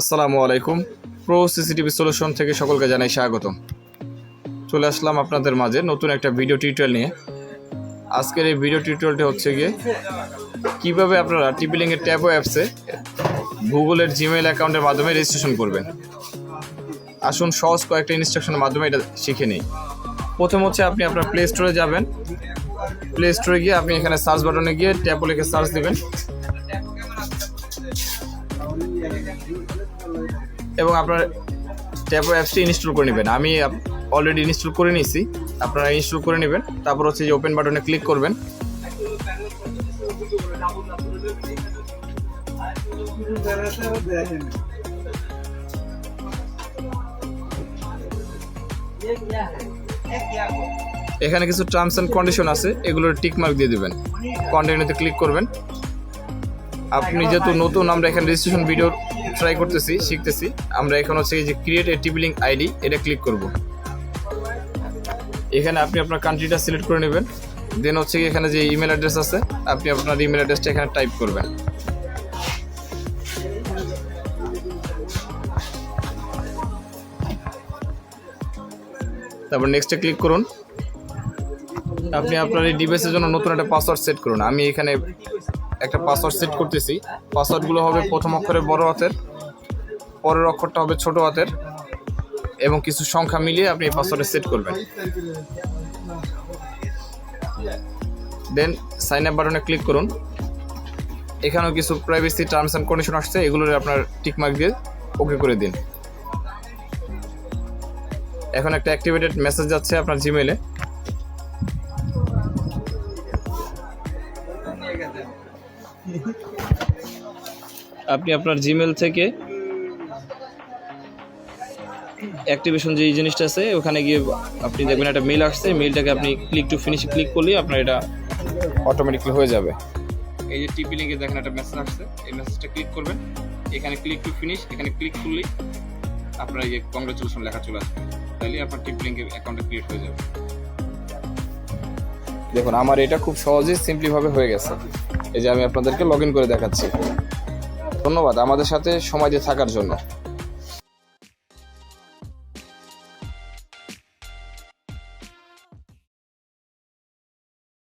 আসসালামু আলাইকুম। Pro CCTV solution থেকে সকলকে জানাই স্বাগতম। চলে আসলাম আপনাদের মাঝে নতুন একটা ভিডিও টিউটোরিয়াল নিয়ে। আজকের এই ভিডিও টিউটোরিয়ালটি হচ্ছে গিয়ে, কীভাবে আপনারা টিপিলিংয়ের ট্যাবো অ্যাপসে গুগলের জিমেইল অ্যাকাউন্টের মাধ্যমে রেজিস্ট্রেশন করবেন। আসুন, সহজ কয়েকটা ইনস্ট্রাকশনের মাধ্যমে এটা শিখে নিই। প্রথম হচ্ছে আপনি আপনার প্লে স্টোরে যাবেন। প্লে স্টোরে গিয়ে আপনি এখানে সার্চ বাটনে গিয়ে ট্যাবো লিখে সার্চ দেবেন। এবং আপনার ট্যাবো অ্যাপসটি ইনস্টল করে নেবেন। আমি অলরেডি ইনস্টল করে নিয়েছি। আপনারা ইনস্টল করে নেবেন। তারপর হচ্ছে যে ওপেন বাটনে ক্লিক করবেন। এখানে কিছু টার্মস অ্যান্ড কন্ডিশন আছে। এগুলোর টিক মার্ক দিয়ে দেবেন। কন্টিনিউতে ক্লিক করবেন। আপনি যেহেতু নতুন আমরা এখানে রেজিস্ট্রেশন ভিডিও ট্রাই করতেছি শিখতেছি। আমরা এখন হচ্ছে যে create a TP link ID এটা ক্লিক করব। এখানে আপনি আপনার কান্ট্রিটা সিলেক্ট করে নেবেন। দেন হচ্ছে এখানে যে ইমেল অ্যাড্রেস আছে আপনি আপনার ইমেল অ্যাড্রেসটা এখানে টাইপ করবেন। তারপর নেক্সটে ক্লিক করুন। আপনি আপনার এই ডিভাইসের জন্য নতুন একটা পাসওয়ার্ড সেট করুন। আমি এখানে একটা পাসওয়ার্ড সেট করতেছি। পাসওয়ার্ডগুলো হবে প্রথম অক্ষরে বড় হাতের, পরের অক্ষরটা হবে ছোট হাতের এবং কিছু সংখ্যা মিলিয়ে আপনি এই পাসওয়ার্ডে সেট করবেন। দেন সাইন আপ বাটনে ক্লিক করুন। এখানেও কিছু প্রাইভেসি টার্মস অ্যান্ড কন্ডিশন আসছে, এগুলোর আপনার টিকমার্ক দিয়ে ওকে করে দিন। এখন একটা অ্যাক্টিভেটেড মেসেজ যাচ্ছে আপনার জিমেলে আপনি আপনার জিমেল থেকে অ্যাক্টিভেশন যে জিনিসটা আছে ওখানে গিয়ে আপনি দেখবেন একটা মেল আসছে মেলটাকে আপনি ক্লিক টু ফিনিশ ক্লিক করলে আপনার এটা অটোমেটিকলি হয়ে যাবে। এই যে টিপি লিঙ্কে দেখেন একটা মেসেজ আসছে এই মেসেজটা ক্লিক করবেন এখানে ক্লিক টু ফিনিশ এখানে ক্লিক করলেই আপনার এই যে কংগ্রেচুলেশন লেখা চলে আসবে। তাহলে আপনার টিপি লিঙ্কের অ্যাকাউন্টটা ক্রিয়েট হয়ে যাবে। দেখুন আমার এটা খুব সহজেই সিম্পলিভাবে হয়ে গেছে। এই যে আমি আপনাদেরকে লগ করে দেখাচ্ছি। ধন্যবাদ আমাদের সাথে সময় দিয়ে থাকার জন্য।